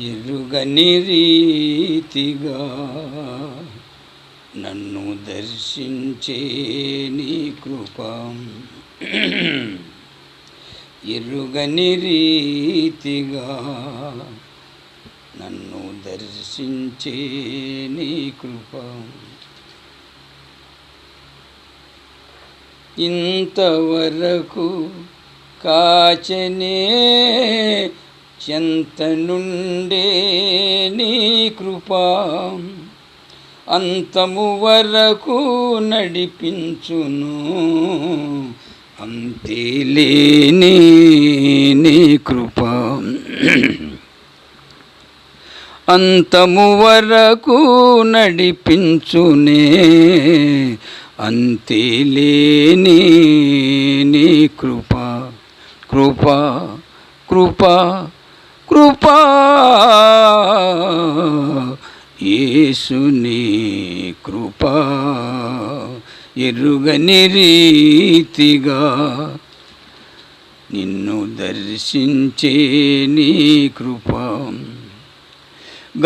ఎరుగని రీతిగా నన్ను దర్శించే నీ కృప. ఎరుగని రీతిగా నన్ను దర్శించే నీ కృప. ఇంతవరకు కాచనే చెంత నుండే నీ కృప. అంతము వరకు నడిపించును. అంతేలేని నీ కృప. అంతము వరకు నడిపించునే. అంతేలేని నీ కృప. కృప కృప కృప. యేసుని కృప. ఎరుగని రీతిగా నిన్ను దర్శించే నీ కృప.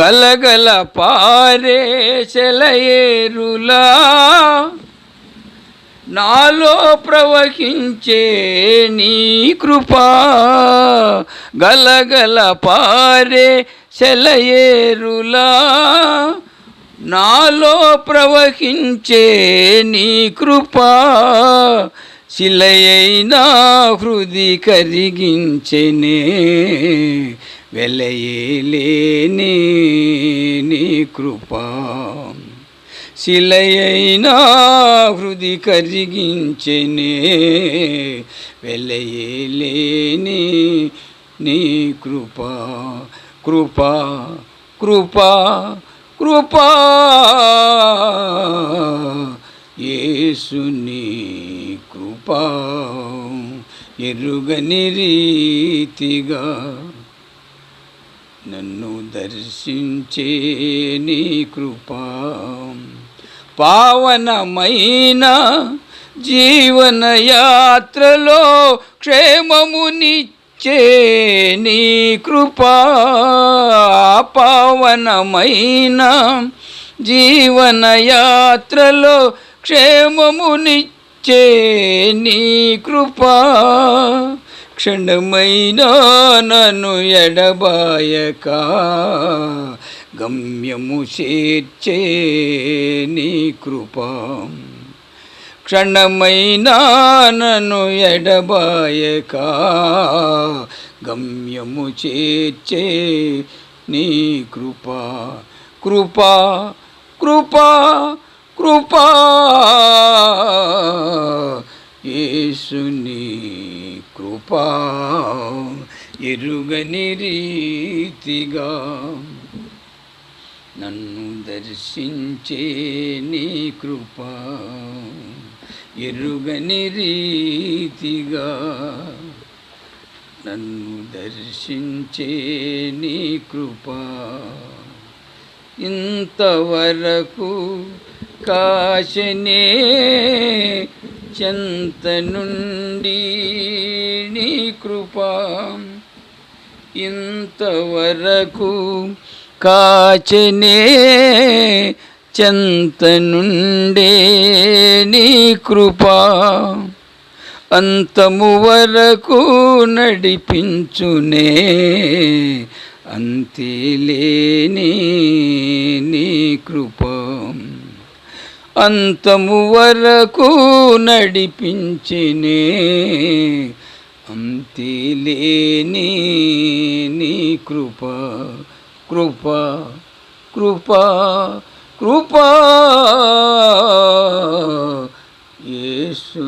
గలగల పారే చెలయేరులా నాలో ప్రవహించే నీ కృప గలగల పారే శలయేరులా నాలో ప్రవహించే నీ కృప శిలయైనా హృది కరిగించెనే. వెలయేలేని నీ కృపా. శిలయైనా హృది కరిగించెనే వెలయలేని నీ కృప కృప కృప కృప. యేసుని కృప ఎరుగని రీతిగా నన్ను దర్శించే నీ కృపా. పావనమైన జీవన యాత్రలో క్షేమమునిచ్చే నీ కృపా. పావనమైన జీవన యాత్రలో క్షేమమునిచ్చే నీ కృపా. క్షణమైన నన్ను ఎడబాయక. గమ్యము చేర్చే నీ కృప. క్షణమైన నన్ను ఎడబాయక. గమ్యము చేర్చే నీ కృప. కృప కృప కృప. యేసుని కృప. ఎరుగని రీతిగా నన్ను దర్శించే నీ కృప ఎరుగని రీతిగా నన్ను దర్శించే నీ కృప ఇంతవరకు కాశనే చెంత నుండి నీ కృప ఇంతవరకు కాచనే చెంత నుండే నీ కృప. అంతము వరకు నడిపించునే అంతేలేని నీ కృప. అంతము వరకు నడిపించినే అంతేలేని నీ కృప. కృప కృప కృప. యేసు